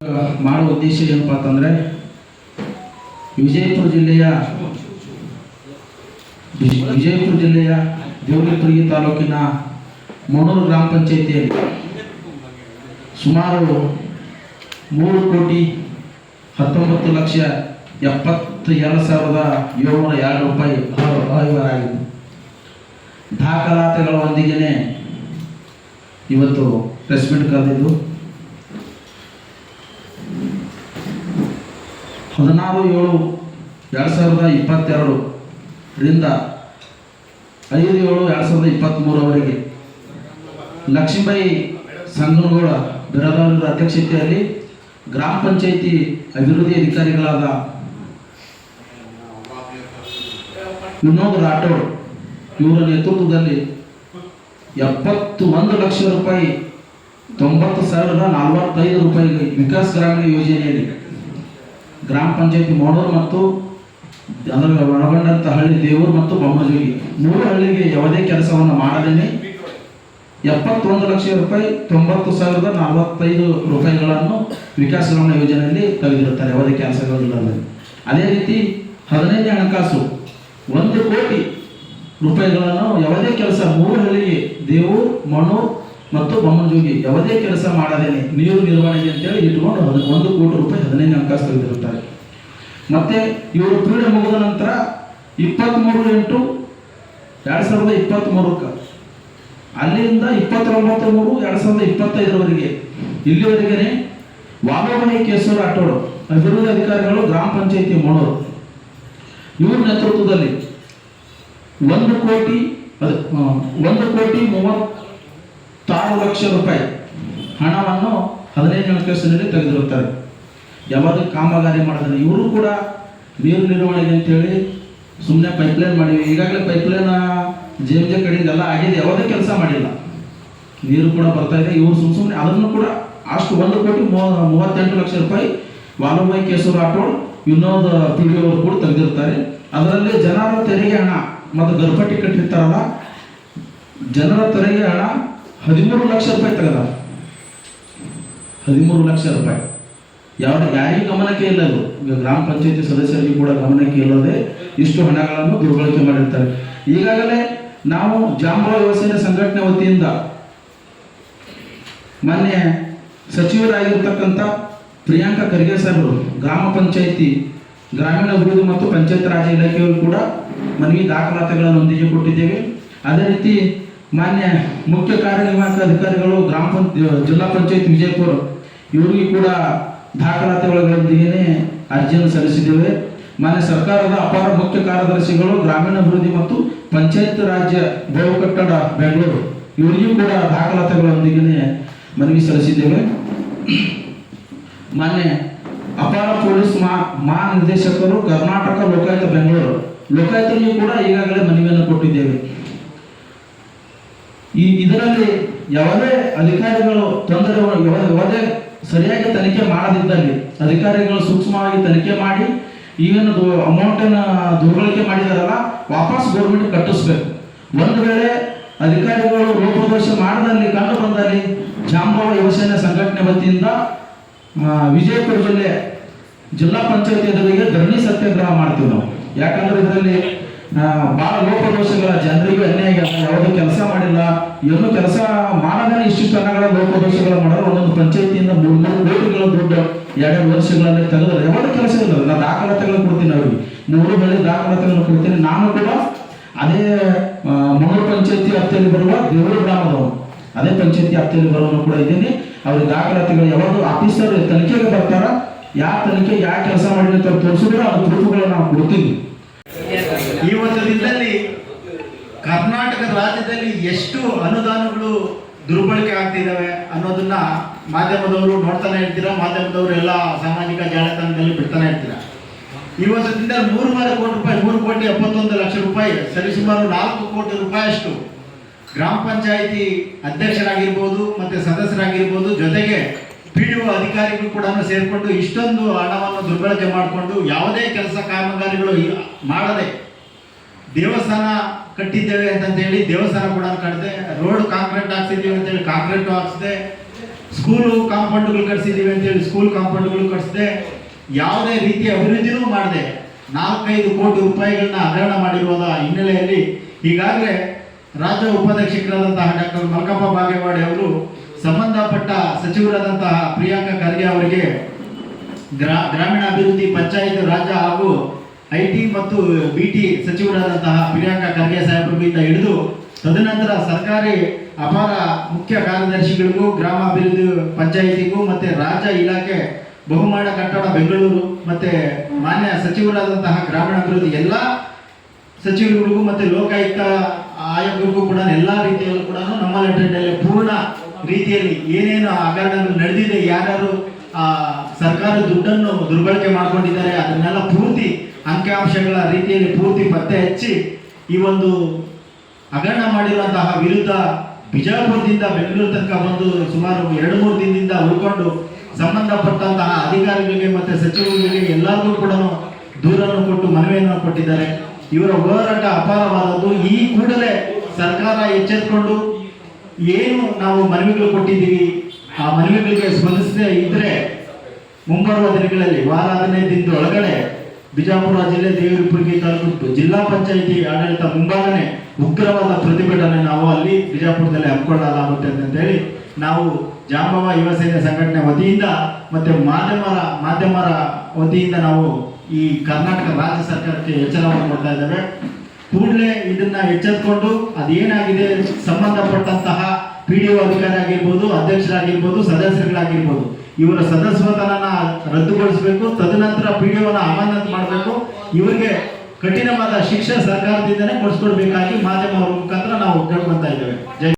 ಮಾಡುವ ಉದ್ದೇಶ ಏನಪ್ಪ ಅಂತಂದರೆ ವಿಜಯಪುರ ಜಿಲ್ಲೆಯ ವಿಜಯಪುರ ಜಿಲ್ಲೆಯ ದೇವರಿಪುರಿಗೆ ತಾಲೂಕಿನ ಮೂರು ಗ್ರಾಮ ಪಂಚಾಯಿತಿಯಲ್ಲಿ ಸುಮಾರು ಮೂರು ಕೋಟಿ ಹತ್ತೊಂಬತ್ತು ಲಕ್ಷ ಎಪ್ಪತ್ತು ಎರಡು ಸಾವಿರದ ಏಳ್ನೂರ ಎರಡು ರೂಪಾಯಿ ಆಗಿದೆ ದಾಖಲಾತಿಗಳೊಂದಿಗೆ ಇವತ್ತು ಪ್ರೆಸ್ ಮೀಟ್ ಕರೆದಿದ್ದು. ಹದಿನಾರು ಏಳು ಎರಡು ಸಾವಿರದ ಇಪ್ಪತ್ತೆರಡು ರಿಂದ ಐದು ಏಳು ಎರಡು ಸಾವಿರದ ಇಪ್ಪತ್ತ್ಮೂರವರೆಗೆ ಲಕ್ಷ್ಮೀಬಾಯಿ ಸಂಗನಗೌಡ ಬಿರದವರ ಅಧ್ಯಕ್ಷತೆಯಲ್ಲಿ ಗ್ರಾಮ ಪಂಚಾಯಿತಿ ಅಭಿವೃದ್ಧಿ ಅಧಿಕಾರಿಗಳಾದ ವಿನೋದ್ ರಾಠೋಡ್ ಇವರ ನೇತೃತ್ವದಲ್ಲಿ ಎಪ್ಪತ್ತು ಒಂದು ಲಕ್ಷ ರೂಪಾಯಿ ತೊಂಬತ್ತು ಸಾವಿರದ ನಲವತ್ತೈದು ರೂಪಾಯಿ ವಿಕಾಸ್ ಗ್ರಾಮೀಣ ಯೋಜನೆಯಲ್ಲಿ ಗ್ರಾಮ ಪಂಚಾಯತಿ ಮಾಡೋರು ಮತ್ತು ಅದರ ಒಳಗೊಂಡಂಥ ಹಳ್ಳಿ ದೇವರು ಮತ್ತು ಬೊಮ್ಮಜೋಗಿ ಮೂರು ಹಳ್ಳಿಗೆ ಯಾವುದೇ ಕೆಲಸವನ್ನು ಮಾಡದೇನೆ. ಎಪ್ಪತ್ತೊಂದು ಲಕ್ಷ ರೂಪಾಯಿ, ತೊಂಬತ್ತು ಸಾವಿರದ ನಲವತ್ತೈದು ರೂಪಾಯಿಗಳನ್ನು ವಿಕಾಸ ಯೋಜನೆಯಲ್ಲಿ ತೆಗೆದಿರುತ್ತಾರೆ ಯಾವುದೇ ಕೆಲಸಗಳಿಲ್ಲದೆ ಅದೇ ರೀತಿ ಹದಿನೈದನೇ ಹಣಕಾಸು. ಒಂದು ಕೋಟಿ ರೂಪಾಯಿಗಳನ್ನು ಯಾವುದೇ ಕೆಲಸ ಮೂರು ಹಳ್ಳಿಗೆ ದೇವು ಮಣ್ಣು ಮತ್ತು ಬೊಮ್ಮನಜೋಗಿ ಯಾವುದೇ ಕೆಲಸ ಮಾಡದೇನೆ ನೀರು ನಿರ್ವಹಣೆಗೆ ಅಂತೇಳಿ ಇಟ್ಕೊಂಡು ಹದ್- ಒಂದು ಕೋಟಿ ರೂಪಾಯಿ ಹದಿನೈದು ಹಣಕಾಸು ತೆಗೆದಿರುತ್ತಾರೆ. ಮತ್ತೆ ಇವರು ಕ್ರೀಡೆ ಮುಗಿದ ನಂತರ ಇಪ್ಪತ್ತ್ಮೂರು ಎಂಟು, ಎರಡು ಸಾವಿರದ ಇಪ್ಪತ್ತ್ಮೂರಕ್ಕೆ ಅಲ್ಲಿಂದ ಇಪ್ಪತ್ತೊಂಬತ್ತು ಮೂರು, ಎರಡು ಸಾವಿರದ ಇಪ್ಪತ್ತೈದರವರೆಗೆ. ಇಲ್ಲಿವರೆಗೆ ವಾಮೋಬಾಯಿ ಕೇಸೂರು ಆಟೋಡು ಅಭಿವೃದ್ಧಿ ಅಧಿಕಾರಿಗಳು ಗ್ರಾಮ ಪಂಚಾಯಿತಿ ಮಾಡೋರು ಇವ್ರ ನೇತೃತ್ವದಲ್ಲಿ ಒಂದು ಕೋಟಿ ಒಂದು ಕೋಟಿ ಮೂವತ್ತಾರು ಲಕ್ಷ ರೂಪಾಯಿ ಹಣವನ್ನು ಹದಿನೈದು ಕೆಲಸದಲ್ಲಿ ತೆಗೆದಿರುತ್ತಾರೆ ಯಾವಾಗ ಕಾಮಗಾರಿ ಮಾಡಿದ್ರೆ ಇವರು ಕೂಡ ನೀರು ನಿರ್ವಹಣೆಗೆ ಅಂತೇಳಿ ಸುಮ್ಮನೆ ಪೈಪ್ಲೈನ್ ಮಾಡಿವಿ. ಈಗಾಗಲೇ ಪೈಪ್ಲೈನ್ ಜೆ ಜೆ ಕಡೆಯಿಂದ ಎಲ್ಲ ಆಗಿದೆ. ಯಾವುದೇ ಕೆಲಸ ಮಾಡಿಲ್ಲ. ನೀರು ಕೂಡ ಬರ್ತಾ ಇದೆ. ಇವರು ಸುಮ್ಮ ಸುಮ್ಮನೆ ಅದನ್ನು ಕೂಡ ಅಷ್ಟು ಒಂದು ಕೋಟಿ ಮೂವ- ಮೂವತ್ತೆಂಟು ಲಕ್ಷ ರೂಪಾಯಿ ವಾಲುಬಾಯಿ ಕೇಶವ ರಾಠೋಡ್ ವಿನೋದ್ ಪಿ ಡಿ ಅವರು ಕೂಡ ತೆಗೆದಿರ್ತಾರೆ. ಅದರಲ್ಲಿ ಜನರ ತೆರಿಗೆ ಹಣ. ಮತ್ತು ಗರ್ಭಟಿ ಕಟ್ಟಿರ್ತಾರಲ್ಲ ಜನರ ತೆರಿಗೆ ಹಣ ಹದಿಮೂರು ಲಕ್ಷ ರೂಪಾಯಿ ತೆಗೆದ. ಹದಿಮೂರು ಲಕ್ಷ ರೂಪಾಯಿ. ಯಾವ ಯಾರಿಗೂ ಗಮನಕ್ಕೆ ಇಲ್ಲ ಅದು. ಗ್ರಾಮ ಪಂಚಾಯತಿ ಸದಸ್ಯರಿಗೆ ಕೂಡ ಗಮನಕ್ಕೆ ಇಲ್ಲದೆ ಇಷ್ಟು ಹಣಗಳನ್ನು ದುರ್ಬಳಕೆ ಮಾಡಿರ್ತಾರೆ. ಈಗಾಗಲೇ ನಾವು ಜಾಂಬಳ ವ್ಯವಸ್ಥೆಯ ಸಂಘಟನೆ ವತಿಯಿಂದ ಮೊನ್ನೆ ಸಚಿವರಾಗಿರ್ತಕ್ಕಂಥ ಪ್ರಿಯಾಂಕಾ ಖರ್ಗೆ ಸಾಹೇಬರು ಗ್ರಾಮ ಪಂಚಾಯಿತಿ, ಗ್ರಾಮೀಣ ಅಭಿವೃದ್ಧಿ ಮತ್ತು ಪಂಚಾಯತ್ ರಾಜ್ ಇಲಾಖೆಯವರು ಕೂಡ ಮನವಿ ದಾಖಲಾತಿಗಳನ್ನು ಒಂದಿಗೆ ಕೊಟ್ಟಿದ್ದೇವೆ. ಅದೇ ರೀತಿ ಮಾನ್ಯ ಮುಖ್ಯ ಕಾರ್ಯನಿರ್ವಾಹಕ ಅಧಿಕಾರಿಗಳು, ಗ್ರಾಮ ಪಂಚ, ಜಿಲ್ಲಾ ಪಂಚಾಯತ್ ವಿಜಯಪುರ, ಇವರಿಗೆ ಕೂಡ ದಾಖಲಾತಿಗಳೊಂದಿಗೆ ಅರ್ಜಿಯನ್ನು ಸಲ್ಲಿಸಿದ್ದೇವೆ. ಮಾನ್ಯ ಸರ್ಕಾರದ ಅಪಾರ ಮುಖ್ಯ ಕಾರ್ಯದರ್ಶಿಗಳು, ಗ್ರಾಮೀಣಾಭಿವೃದ್ಧಿ ಮತ್ತು ಪಂಚಾಯತ್ ರಾಜ್ಯ ಬಹು ಕಟ್ಟಡ, ಬೆಂಗಳೂರು, ಇವರಿಗೂ ಕೂಡ ದಾಖಲಾತಿಗಳೊಂದಿಗೆ ಮನವಿ ಸಲ್ಲಿಸಿದ್ದೇವೆ. ಮಾನ್ಯ ಅಪಾರ ಪೊಲೀಸ್ ಮಹಾ ಮಹಾನಿರ್ದೇಶಕರು, ಕರ್ನಾಟಕ ಲೋಕಾಯುಕ್ತ ಬೆಂಗಳೂರು, ಲೋಕಾಯುಕ್ತರಿಗೂ ಕೂಡ ಈಗಾಗಲೇ ಮನವಿಯನ್ನು ಕೊಟ್ಟಿದ್ದೇವೆ. ಈ ಇದರಲ್ಲಿ ಯಾವುದೇ ಅಧಿಕಾರಿಗಳು ತೊಂದರೆ ಯಾವ- ಯಾವುದೇ ಸರಿಯಾಗಿ ತನಿಖೆ ಮಾಡದಿದ್ದಲ್ಲಿ ಅಧಿಕಾರಿಗಳು ಸೂಕ್ಷ್ಮವಾಗಿ ತನಿಖೆ ಮಾಡಿ ಈಗಿನ ಅಮೌಂಟನ್ನು ದುರ್ಬಳಕೆ ಮಾಡಿದಾರಲ್ಲ, ವಾಪಸ್ ಗೌರ್ಮೆಂಟ್ ಕಟ್ಟಿಸ್ಬೇಕು. ಒಂದು ವೇಳೆ ಅಧಿಕಾರಿಗಳು ರೂಪದೋಷ ಮಾಡದಲ್ಲಿ ಕಂಡು ಬಂದಲ್ಲಿ ಜಾಂಬವ ಯುವಸೇನೆ ಸಂಘಟನೆ ವತಿಯಿಂದ ವಿಜಯಪುರ ಜಿಲ್ಲೆ ಜಿಲ್ಲಾ ಪಂಚಾಯತಿ ಎದುರಿಗೆ ಧರಣಿ ಸತ್ಯಾಗ್ರಹ ಮಾಡ್ತೀವಿ ನಾವು. ಯಾಕಂದ್ರೆ ಇದರಲ್ಲಿ ಭಾಳ ಲೋಪದೋಷಗಳ ಜನರಿಗೆ ಅನ್ಯಾಯ ಯಾವುದೂ ಕೆಲಸ ಮಾಡಿಲ್ಲ. ಎಲ್ಲೂ ಕೆಲಸ ಮಾಡದೇ ಇಷ್ಟು ಹಣಗಳ ಲೋಪದೋಷಗಳ ಮಾಡೋರು ಒಂದೊಂದು ಪಂಚಾಯತಿಯಿಂದ ಮೂರು ಕೋಟಿಗಳ ದುಡ್ಡು ಎರಡೆರಡು ವರ್ಷಗಳಲ್ಲಿ ತೆಗೆದ್ರೆ ಯಾವುದೇ ಕೆಲಸ ಇಲ್ಲ ನಾನು ದಾಖಲಾತಿಗಳು ಕೊಡ್ತೀನಿ ಅವ್ರಿಗೆ. ನೂರು ಬೆಳೆ ದಾಖಲಾತಿಗಳನ್ನು ಕೊಡ್ತೀನಿ. ನಾನು ಕೂಡ ಅದೇ ಮೂರು ಪಂಚಾಯತಿ ವ್ಯಾಪ್ತಿಯಲ್ಲಿ ಬರುವ ದೇವರು ಗ್ರಾಮದವನು. ಅದೇ ಪಂಚಾಯತಿ ವ್ಯಾಪ್ತಿಯಲ್ಲಿ ಬರೋನು ಕೂಡ ಇದ್ದೀನಿ. ಅವ್ರಿಗೆ ದಾಖಲಾತಿಗಳು ಯಾವಾಗ ಆಫೀಸರ್ ತನಿಖೆಗೆ ಬರ್ತಾರ. ಯಾವ ತನಿಖೆ ಯಾವ ಕೆಲಸ ಮಾಡಿದ್ರೆ ತೋರಿಸಿದ್ರೆ ಅದು ಪ್ರೂಫ್ಗಳನ್ನ ನಾವು ಕೊಡ್ತೀವಿ ಇವತ್ತು ದಿನದಲ್ಲಿ ಕರ್ನಾಟಕ ರಾಜ್ಯದಲ್ಲಿ ಎಷ್ಟು ಅನುದಾನಗಳು ದುರ್ಬಳಕೆ ಆಗ್ತಿದ್ದಾವೆ ಅನ್ನೋದನ್ನ ಮಾಧ್ಯಮದವರು ನೋಡ್ತಾನೆ ಇರ್ತೀರಾ? ಮಾಧ್ಯಮದವರು ಎಲ್ಲ ಸಾಮಾಜಿಕ ಜಾಲತಾಣದಲ್ಲಿ ಬಿಡ್ತಾನೆ ಇರ್ತೀರಾ? ಈ ವರ್ಷದಿಂದ ಮೂರುವರೆ ಕೋಟಿ ರೂಪಾಯಿ, ಮೂರು ಕೋಟಿ ಎಪ್ಪತ್ತೊಂದು ಲಕ್ಷ ರೂಪಾಯಿ, ಸರಿಸುಮಾರು ನಾಲ್ಕು ಕೋಟಿ ರೂಪಾಯಿಯಷ್ಟು ಗ್ರಾಮ ಪಂಚಾಯಿತಿ ಅಧ್ಯಕ್ಷರಾಗಿರ್ಬೋದು ಮತ್ತೆ ಸದಸ್ಯರಾಗಿರ್ಬೋದು ಜೊತೆಗೆ ಪಿ ಡಿ ಒ ಅಧಿಕಾರಿಗಳು ಕೂಡ ಸೇರಿಕೊಂಡು ಇಷ್ಟೊಂದು ಹಣವನ್ನು ದುರ್ಬಳಕೆ ಮಾಡಿಕೊಂಡು ಯಾವುದೇ ಕೆಲಸ ಕಾಮಗಾರಿಗಳು ಮಾಡದೆ ದೇವಸ್ಥಾನ ಕಟ್ಟಿದ್ದೇವೆ ಅಂತ ಹೇಳಿ ದೇವಸ್ಥಾನ ಕೂಡ ಕಟ್ಟದೆ ರೋಡ್ ಕಾಂಕ್ರೀಟ್ ಹಾಕ್ಸಿದ್ದೀವಿ ಅಂತೇಳಿ ಕಾಂಕ್ರೀಟ್ ಹಾಕ್ಸಿದೆ. ಸ್ಕೂಲು ಕಾಂಪೌಂಡ್ಗಳು ಕಟ್ಸಿದೀವಿ ಅಂತೇಳಿ ಸ್ಕೂಲ್ ಕಾಂಪೌಂಡ್ಗಳು ಕಟ್ಸಿದೆ. ಯಾವುದೇ ರೀತಿಯ ಅಭಿವೃದ್ಧಿನೂ ಮಾಡಿದೆ. ನಾಲ್ಕೈದು ಕೋಟಿ ರೂಪಾಯಿಗಳನ್ನ ಹಗರಣ ಮಾಡಿರುವ ಹಿನ್ನೆಲೆಯಲ್ಲಿ ಈಗಾಗಲೇ ರಾಜ್ಯ ಉಪಾಧ್ಯಕ್ಷಕರಾದಂತಹ ಡಾಕ್ಟರ್ ಮಲ್ಕಪ್ಪ ಬಾಗೇವಾಡಿ ಅವರು ಸಂಬಂಧಪಟ್ಟ ಸಚಿವರಾದಂತಹ ಪ್ರಿಯಾಂಕ ಖರ್ಗೆ ಅವರಿಗೆ ಗ್ರಾ, ಗ್ರಾಮೀಣಾಭಿವೃದ್ಧಿ ಪಂಚಾಯತ್ ರಾಜ್ಯ ಹಾಗೂ ಐ ಟಿ ಮತ್ತು ಬಿ ಟಿ ಸಚಿವರಾದಂತಹ ಪ್ರಿಯಾಂಕ ಖರ್ಗೆ ಸಾಹೇಬರಿಂದ ಹಿಡಿದು ತದನಂತರ ಸರ್ಕಾರಿ ಅಪಾರ ಮುಖ್ಯ ಕಾರ್ಯದರ್ಶಿಗಳಿಗೂ, ಗ್ರಾಮಾಭಿವೃದ್ಧಿ ಪಂಚಾಯಿತಿಗೂ ಮತ್ತೆ ರಾಜ್ಯ ಇಲಾಖೆ, ಬಹುಮಾನ ಕಟ್ಟಡ ಬೆಂಗಳೂರು ಮತ್ತೆ ಮಾನ್ಯ ಸಚಿವರಾದಂತಹ ಗ್ರಾಮೀಣಾಭಿವೃದ್ಧಿ ಎಲ್ಲ ಸಚಿವರುಗಳಿಗೂ ಮತ್ತೆ ಲೋಕಾಯುಕ್ತ ಆಯೋಗಕ್ಕೂ ಕೂಡ ಎಲ್ಲ ರೀತಿಯಲ್ಲೂ ಕೂಡ ನಮ್ಮ ಲೆಟರ್ನಲ್ಲಿ ಪೂರ್ಣ ರೀತಿಯಲ್ಲಿ ಏನೇನು ಹಗರಣಗಳು ನಡೆದಿದೆ, ಯಾರ್ಯಾರು ಸರ್ಕಾರ ದುಡ್ಡನ್ನು ದುರ್ಬಳಕೆ ಮಾಡ್ಕೊಂಡಿದ್ದಾರೆ. ಅದನ್ನೆಲ್ಲ ಪೂರ್ತಿ ಅಂಕಿಅಂಶಗಳ ರೀತಿಯಲ್ಲಿ ಪೂರ್ತಿ ಪತ್ತೆ ಹಚ್ಚಿ ಈ ಒಂದು ಹಗರಣ ಮಾಡಿರುವಂತಹ ವಿರುದ್ಧ ಬಿಜಾಪುರದಿಂದ ಬೆಂಗಳೂರು ತನಕ ಬಂದು ಸುಮಾರು ಎರಡು ಮೂರು ದಿನದಿಂದ ಉಳ್ಕೊಂಡು ಸಂಬಂಧಪಟ್ಟಂತಹ ಅಧಿಕಾರಿಗಳಿಗೆ ಮತ್ತೆ ಸಚಿವರಿಗೆ ಎಲ್ಲರಿಗೂ ಕೂಡ ದೂರನ್ನು ಕೊಟ್ಟು ಮನವಿಯನ್ನು ಕೊಟ್ಟಿದ್ದಾರೆ. ಇವರ ಹೋರಾಟ ಅಪಾರವಾದದ್ದು. ಈ ಕೂಡಲೇ ಸರ್ಕಾರ ಎಚ್ಚೆತ್ಕೊಂಡು ಏನು ನಾವು ಮನವಿಗಳು ಕೊಟ್ಟಿದ್ದೀವಿ ಆ ಮನವಿಗಳಿಗೆ ಸ್ಪಂದಿಸದೇ ಇದ್ರೆ ಮುಂಬರುವ ದಿನಗಳಲ್ಲಿ ವಾರ ಹದಿನೈದು ದಿನದ ಒಳಗಡೆ ಬಿಜಾಪುರ ಜಿಲ್ಲೆ ದೇವರಪುರಗಿ ತಾಲೂಕು ಜಿಲ್ಲಾ ಪಂಚಾಯಿತಿ ಆಡಳಿತ ಮುಂಭಾಗನೆ ಉಗ್ರವಾದ ಪ್ರತಿಭಟನೆ ನಾವು ಅಲ್ಲಿ ಬಿಜಾಪುರದಲ್ಲಿ ಅಂತ ಹೇಳಿ ನಾವು ಜಾಂಬವ ಯುವ ಸೇನೆ ಸಂಘಟನೆ ವತಿಯಿಂದ ಮತ್ತೆ ಮಾಧ್ಯಮರ ಮಾಧ್ಯಮರ ವತಿಯಿಂದ ನಾವು ಈ ಕರ್ನಾಟಕ ರಾಜ್ಯ ಸರ್ಕಾರಕ್ಕೆ ಎಚ್ಚರವನ್ನು ಕೊಡ್ತಾ ಇದ್ದೇವೆ. ಕೂಡಲೇ ಇದನ್ನ ಎಚ್ಚೆತ್ಕೊಂಡು ಅದೇನಾಗಿದೆ ಸಂಬಂಧಪಟ್ಟಂತಹ ಪಿ ಡಿ ಒ ಅಧಿಕಾರಿ ಆಗಿರ್ಬೋದು ಅಧ್ಯಕ್ಷರಾಗಿರ್ಬೋದು, ಸದಸ್ಯರುಗಳಾಗಿರ್ಬೋದು. ಇವರ ಸದಸ್ಯತನ ರದ್ದುಗೊಳಿಸಬೇಕು, ತದನಂತರ ಪಿ ಡಿ ಒನ ಅಮಾನತ್ ಮಾಡಬೇಕು. ಇವರಿಗೆ ಕಠಿಣವಾದ ಶಿಕ್ಷೆ ಸರ್ಕಾರದಿಂದನೇ ಕೊಡಿಸ್ಕೊಡ್ಬೇಕಾಗಿ ಮಾಧ್ಯಮಗಳ ಮುಖಾಂತರ ನಾವು ಕೇಳ್ಕೊಂತ ಇದ್ದೇವೆ.